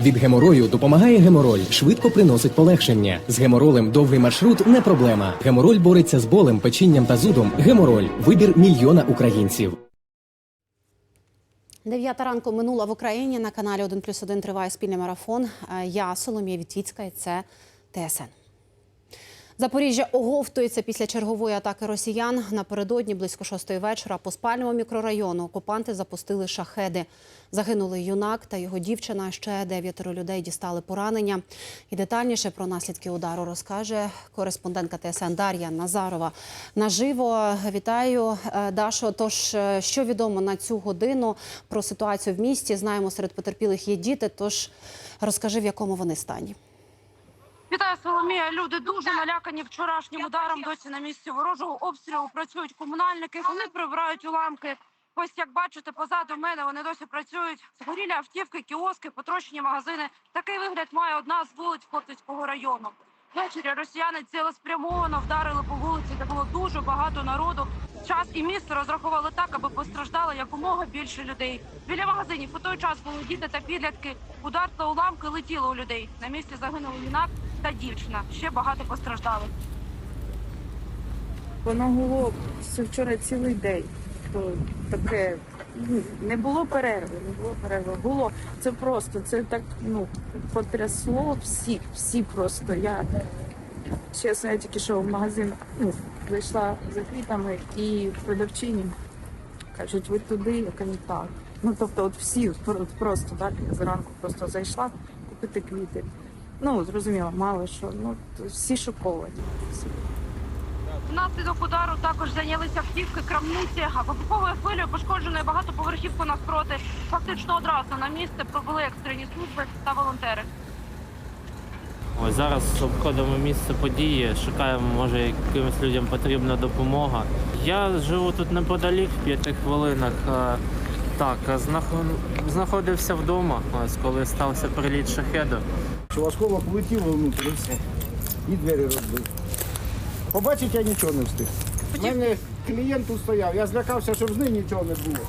Від геморою допомагає гемороль, швидко приносить полегшення. З геморолем довгий маршрут не проблема. Гемороль бореться з болем, печінням та зудом. Гемороль вибір мільйона українців. Дев'ята ранку минула в Україні. На каналі 1 плюс 1 триває спільний марафон. Е, Я Соломія Вітвіцька і це ТСН. Запоріжжя оговтується після чергової атаки росіян. Напередодні близько шостої вечора по спальному мікрорайону окупанти запустили шахеди. Загинули юнак та його дівчина. Ще дев'ятеро людей дістали поранення. І детальніше про наслідки удару розкаже кореспондентка ТСН Дар'я Назарова. Наживо вітаю Е, Дашо. Тож е, що відомо на цю годину про ситуацію в місті? Знаємо, серед потерпілих є діти. Тож розкажи, в якому вони стані. Вітаю, Соломія. Люди дуже налякані вчорашнім ударом. Досі на місці ворожого обстрілу працюють комунальники. Вони прибирають уламки. Ось як бачите, позаду мене вони досі працюють. Згорілі автівки, кіоски, потрощені магазини. Такий вигляд має одна з вулиць Хлопцівського району. Ввечері росіяни цілеспрямовано вдарили по вулиці, де було дуже багато народу. Час і місце розрахували так, аби постраждало якомога більше людей. Біля магазинів у той час були діти та підлітки. Удар та уламки летіли у людей. На місці загинули юнак та дівчина. Ще багато постраждалих. Воно гуло все вчора цілий день. То таке ну, не було перерви, не було перерви. Було це просто, це так ну потрясло всіх, всі просто. Я чесно, я тільки що в магазин ну, зайшла за квітами і продавчині кажуть, ви туди, я кажу, так. Ну тобто, от всі про- просто так, я зранку просто зайшла купити квіти. Ну, зрозуміло, мало що. Ну, всі шоковані. Внаслідок удару також зайнялися автівки, крамниці. А вибуховою хвилею пошкодженою багатоповерхівку навпроти. Фактично одразу на місце пробули екстрені служби та волонтери. Ось зараз обходимо місце події, шукаємо, може якимось людям потрібна допомога. Я живу тут неподалік, в п'яти хвилинах. Так, знаходився вдома, ось коли стався приліт шахеду. Що осколок влетів внутрі і все. І двері розбив. Побачити я нічого не встиг. У мене клієнт устояв, я злякався, щоб з ним нічого не було.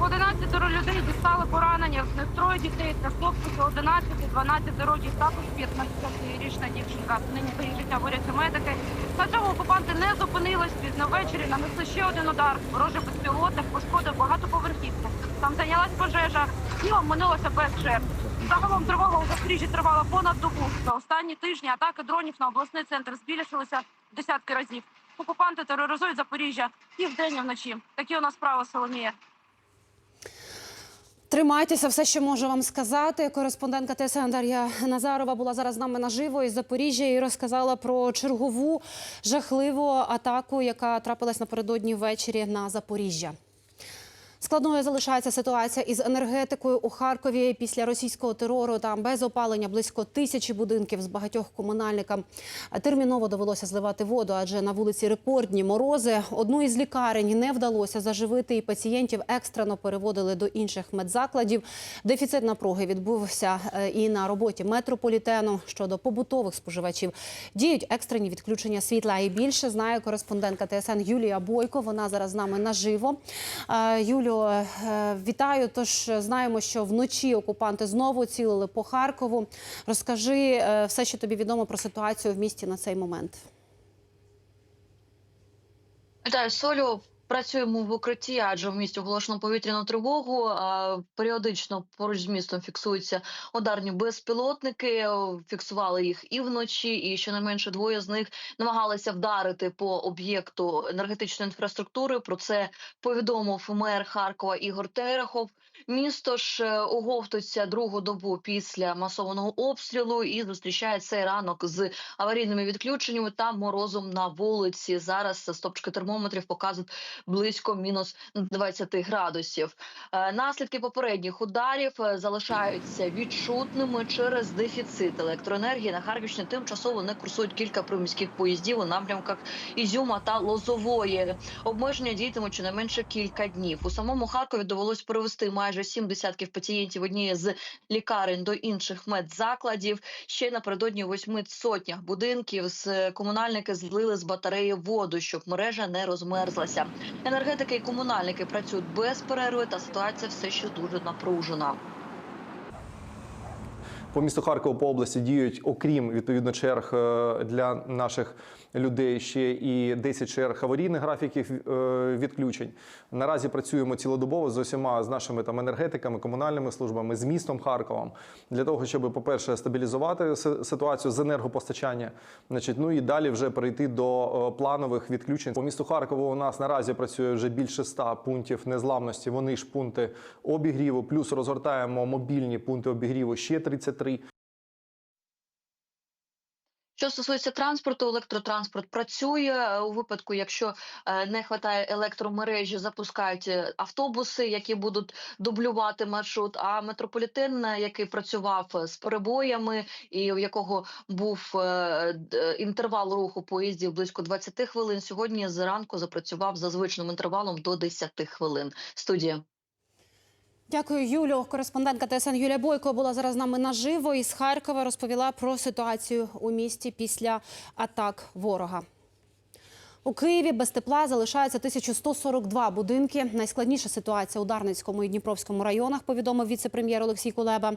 11 людей дістали поранення. З них троє дітей. Це хлопчики 11, 12 років, також 15-річна дівчинка. Нині за їх життя борються медики. На цьому окупанти не зупинились. Пізно ввечері нанесли ще один удар. Ворожий безпілотник пошкодив багатоповерхівку. Там зайнялась пожежа. Днем минулося без жертв. Загалом тривога у Запоріжжі тривала понад добу. За останні тижні атаки дронів на обласний центр збільшилися десятки разів. Окупанти тероризують Запоріжжя і вдень, і вночі. Такі у нас справи, Соломія. Тримайтеся, все, що можу вам сказати. Кореспондентка ТСН Дар'я Назарова була зараз з нами наживо із Запоріжжя і розказала про чергову жахливу атаку, яка трапилась напередодні ввечері на Запоріжжя. Складною залишається ситуація із енергетикою у Харкові після російського терору. Там без опалення близько тисячі будинків з багатьох комунальникам. Терміново довелося зливати воду, адже на вулиці рекордні морози. Одну із лікарень не вдалося заживити, і пацієнтів екстрено переводили до інших медзакладів. Дефіцит напруги відбувся е, і на роботі метрополітену щодо побутових споживачів. Діють екстрені відключення світла. І більше знає кореспондентка ТСН Юлія Бойко. Вона зараз з нами наживо. Е, Юлю, е, вітаю. Тож знаємо, що вночі окупанти знову цілили по Харкову. Розкажи е, все, що тобі відомо про ситуацію в місті на цей момент. Вітаю, Солю. Працюємо в укритті, адже в місті оголошено повітряну тривогу. Періодично поруч з містом фіксуються ударні безпілотники. Фіксували їх і вночі, і щонайменше двоє з них намагалися вдарити по об'єкту енергетичної інфраструктури. Про це повідомив мер Харкова Ігор Терехов. Місто ж е, оговтується другу добу після масованого обстрілу і зустрічає цей ранок з аварійними відключеннями та морозом на вулиці. Зараз стопчики термометрів показують близько мінус 20 градусів. Е, Наслідки попередніх ударів е, залишаються відчутними через дефіцит електроенергії. На Харківщині тимчасово не курсують кілька приміських поїздів у напрямках Ізюма та Лозової. Обмеження діятимуть щонайменше кілька днів. У самому Харкові довелось перевести майже сім десятків пацієнтів однієї з лікарень до інших медзакладів. Ще напередодні восьми сотнях будинків з комунальники злили з батареї воду, щоб мережа не розмерзлася. Енергетики і комунальники працюють без перерви, та ситуація все ще дуже напружена. По місту Харкову по області діють, окрім відповідно черг е, для наших людей, ще і 10 черг аварійних графіків е, відключень. Наразі працюємо цілодобово з усіма з нашими там енергетиками, комунальними службами, з містом Харковом для того, щоб, по-перше, стабілізувати ситуацію з енергопостачання. Значить, ну і далі вже перейти до е, планових відключень. По місту Харкову у нас наразі працює вже більше 100 пунктів незламності. Вони ж пункти обігріву, плюс розгортаємо мобільні пункти обігріву ще 33. Що стосується транспорту, електротранспорт працює у випадку, якщо е, не вистачає електромережі, запускають е, автобуси, які будуть дублювати маршрут. А метрополітен, е, який працював з перебоями, і у якого був інтервал руху поїздів близько 20 хвилин, сьогодні зранку запрацював за звичним інтервалом до 10 хвилин. Студія. Дякую, Юлю. Кореспондентка ТСН Юлія Бойко була зараз з нами наживо із Харкова. Розповіла про ситуацію у місті після атак ворога. У Києві без тепла залишається 1142 будинки. Найскладніша ситуація у Дарницькому і Дніпровському районах, повідомив віце-прем'єр Олексій Кулеба.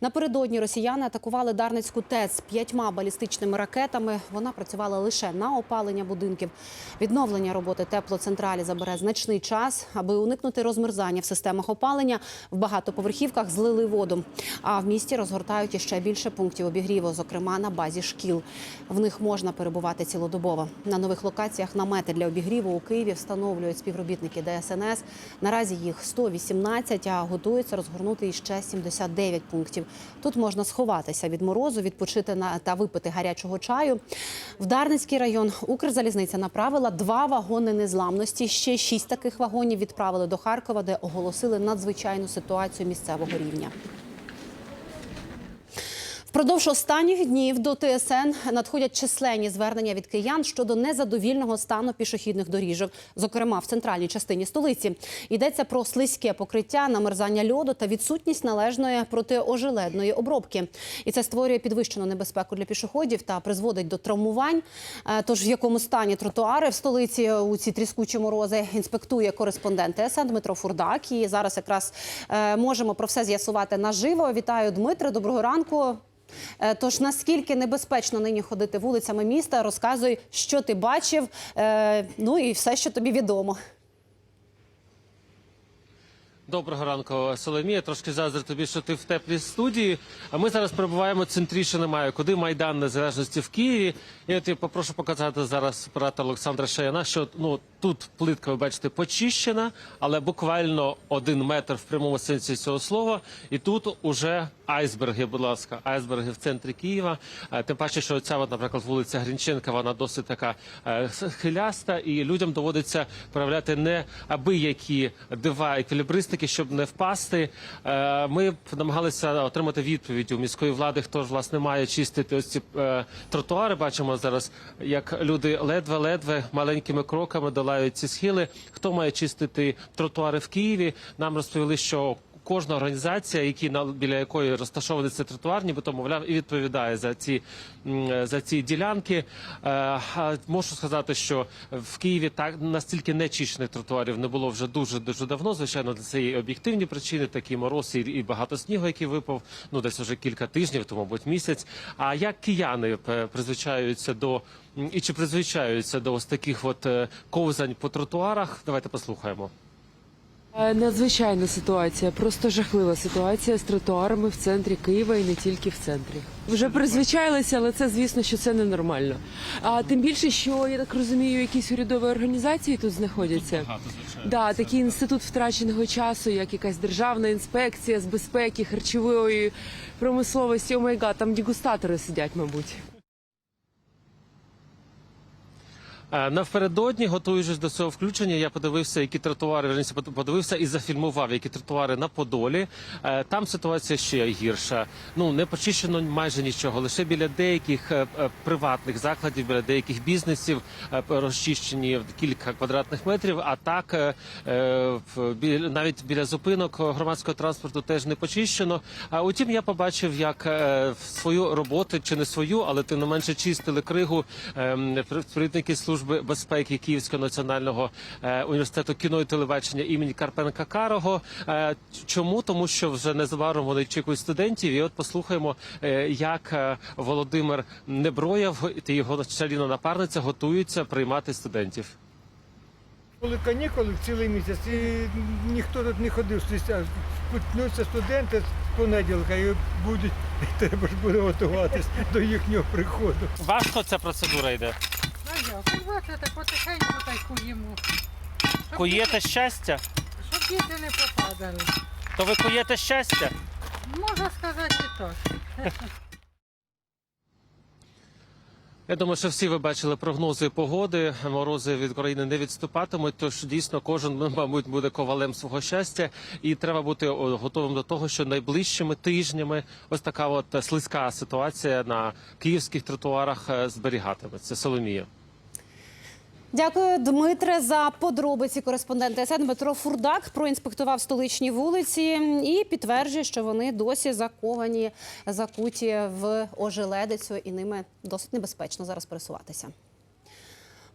Напередодні росіяни атакували Дарницьку ТЕЦ п'ятьма балістичними ракетами. Вона працювала лише на опалення будинків. Відновлення роботи теплоцентралі забере значний час, аби уникнути розмерзання в системах опалення. В багатоповерхівках злили воду. А в місті розгортають іще більше пунктів обігріву, зокрема на базі шкіл. В них можна перебувати цілодобово. На нових локаціях намети для обігріву у Києві встановлюють співробітники ДСНС. Наразі їх 118, а готуються розгорнути іще 79 пунктів. Тут можна сховатися від морозу, відпочити на та випити гарячого чаю. В Дарницький район Укрзалізниця направила два вагони незламності. Ще шість таких вагонів відправили до Харкова, де оголосили надзвичайну ситуацію місцевого рівня. Впродовж останніх днів до ТСН надходять численні звернення від киян щодо незадовільного стану пішохідних доріжок, зокрема в центральній частині столиці. Йдеться про слизьке покриття, намерзання льоду та відсутність належної протиожеледної обробки. І це створює підвищену небезпеку для пішоходів та призводить до травмувань. Е, Тож в якому стані тротуари в столиці у ці тріскучі морози інспектує кореспондент ТСН Дмитро Фурдак. І зараз якраз е, можемо про все з'ясувати наживо. Вітаю, Дмитре. Доброго ранку. Е, Тож наскільки небезпечно нині ходити вулицями міста, розказуй, що ти бачив, е, ну і все, що тобі відомо. Доброго ранку, Соломія. Трошки заздрю тобі, що ти в теплій студії. А ми зараз перебуваємо центріше немає. Куди Майдан Незалежності в Києві. І от я попрошу показати зараз оператора Олександра Шаяна, що ну тут плитка, ви бачите, почищена, але буквально один метр в прямому сенсі цього слова. І тут уже айсберги, будь ласка, айсберги в центрі Києва. Е, Тим паче, що ця, наприклад, вулиця Грінченка, вона досить така е, хиляста, і людям доводиться проявляти не аби які дива еквілібристики, щоб не впасти. Е, Ми намагалися отримати відповідь у міської влади, хто ж власне має чистити ось ці тротуари. Бачимо зараз, як люди ледве-ледве маленькими кроками долають ці схили. Хто має чистити тротуари в Києві? Нам розповіли, що кожна організація, які біля якої розташований цей тротуар, нібито мовляв і відповідає за ці за ці ділянки. Е, Можу сказати, що в Києві так настільки нечищених тротуарів не було вже дуже дуже давно. Звичайно, для це є об'єктивні причини, такі мороз і, і багато снігу, який випав. Ну десь вже кілька тижнів, то мабуть місяць. А як кияни е, призвичаються до і чи призвичаються до ось таких от е, ковзань по тротуарах? Давайте послухаємо. Е, Надзвичайна ситуація, просто жахлива ситуація з тротуарами в центрі Києва і не тільки в центрі. Вже призвичайлися, але це звісно, що це ненормально. А тим більше, що я так розумію, якісь урядові організації тут знаходяться. Да, такий інститут втраченого часу, як якась державна інспекція з безпеки, харчової промисловості. О май гад, там дегустатори сидять, мабуть. Е, Напередодні, готуючись до цього включення, я подивився, які тротуари верніше, под- подивився і зафільмував, які тротуари на Подолі. Е, Там ситуація ще гірша. Ну не почищено майже нічого. Лише біля деяких е, е, приватних закладів, біля деяких бізнесів е, розчищені кілька квадратних метрів. А так е, е, навіть біля зупинок громадського транспорту теж не почищено. А утім, я побачив, як е, свою роботу чи не свою, але тим не менше чистили кригу ем, служби служби безпеки Київського національного е, університету кіно і телебачення імені Карпенка Карого. Е, Чому? Тому що вже незабаром вони очікують студентів. І от послухаємо, е, як Володимир Неброєв та його чарівна напарниця готуються приймати студентів. Були канікули цілий місяць, і ніхто тут не ходив. Почнуться студенти з понеділка і будуть, треба ж буде готуватись до їхнього приходу. Важко ця процедура йде. Ви бачите, потихеньку та й куємо. Щоб Куєте щастя? Щоб діти не попадали. То ви куєте щастя? Можна сказати і так. Я думаю, що всі ви бачили прогнози погоди. Морози від країни не відступатимуть. Тож дійсно кожен, мабуть, буде ковалем свого щастя, і треба бути о, готовим до того, що найближчими тижнями ось така от слизька ситуація на київських тротуарах е, зберігатиметься. Соломія. Дякую, Дмитре, за подробиці. Кореспондент СН Дмитро Фурдак проінспектував столичні вулиці і підтверджує, що вони досі заковані, закуті в ожеледицю, і ними досить небезпечно зараз пересуватися.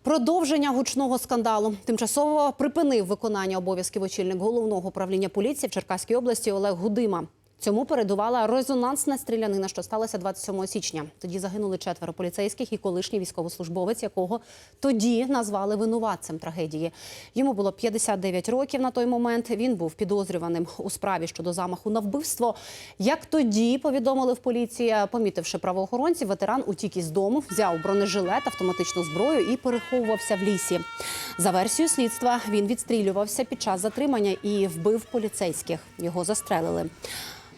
Продовження гучного скандалу тимчасово припинив виконання обов'язків очільник головного управління поліції в Черкаській області Олег Гудима. Цьому передувала резонансна стрілянина, що сталася 27 січня. Тоді загинули четверо поліцейських і колишній військовослужбовець, якого тоді назвали винуватцем трагедії. Йому було 59 років на той момент. Він був підозрюваним у справі щодо замаху на вбивство. Як тоді повідомили в поліції, помітивши правоохоронців, ветеран утік із дому, взяв бронежилет, автоматичну зброю і переховувався в лісі. За версією слідства він відстрілювався під час затримання і вбив поліцейських. Його застрелили.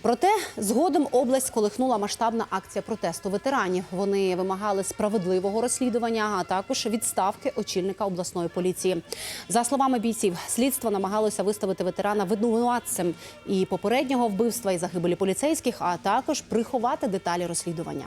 Проте згодом область колихнула масштабна акція протесту ветеранів. Вони вимагали справедливого розслідування, а також відставки очільника обласної поліції. За словами бійців, слідство намагалося виставити ветерана винуватцем і попереднього вбивства і загибелі поліцейських, а також приховати деталі розслідування.